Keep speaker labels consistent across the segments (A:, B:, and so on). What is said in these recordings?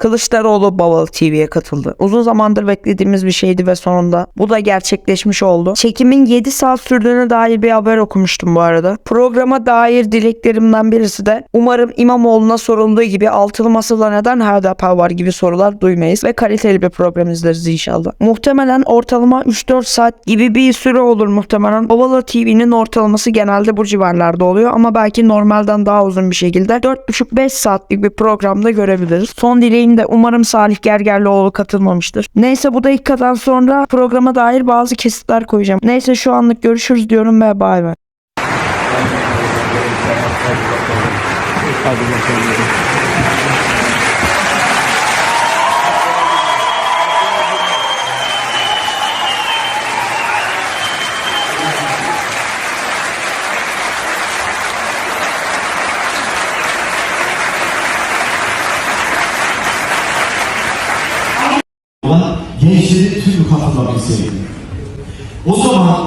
A: Kılıçdaroğlu Bavalı TV'ye katıldı. Uzun zamandır beklediğimiz bir şeydi ve sonunda bu da gerçekleşmiş oldu. Çekimin 7 saat sürdüğüne dair bir haber okumuştum bu arada. Programa dair dileklerimden birisi de umarım İmamoğlu'na sorulduğu gibi altılı masada neden HDP var gibi sorular duymayız ve kaliteli bir program izleriz inşallah. Muhtemelen ortalama 3-4 saat gibi bir süre olur muhtemelen. Bavalı TV'nin ortalaması genelde bu civarlarda oluyor ama belki normalden daha uzun bir şekilde 4,5-5 saatlik bir programda görebiliriz. Son dileğim de umarım Salih Gergerlioğlu katılmamıştır. Neyse bu dakikadan sonra programa dair bazı kesitler koyacağım. Neyse şu anlık görüşürüz diyorum ve bay bay.
B: Olan gençlerin tüm katılabilseydi. O zaman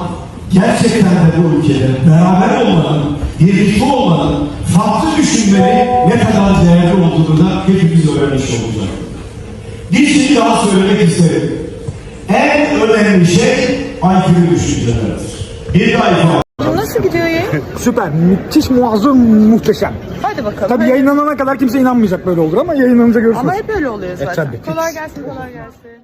B: gerçekten de bu ülkede beraber olmanın, birlikte olmanın, farklı düşünmenin ne kadar değerli olduğunu da hepimiz öğrenmiş olacak. Bir şey daha söylemek isterim. En önemli şey aykırı düşüncelerdir. Bir daha ifade
C: Nasıl gidiyor yayın?
D: Süper, müthiş, muazzam, muhteşem.
C: Hadi bakalım.
D: Tabii yayınlanana kadar kimse inanmayacak böyle olur ama yayınlanınca görürsünüz.
C: Ama hep öyle oluyor zaten.
D: tabii.
C: Kolay gelsin, kolay gelsin.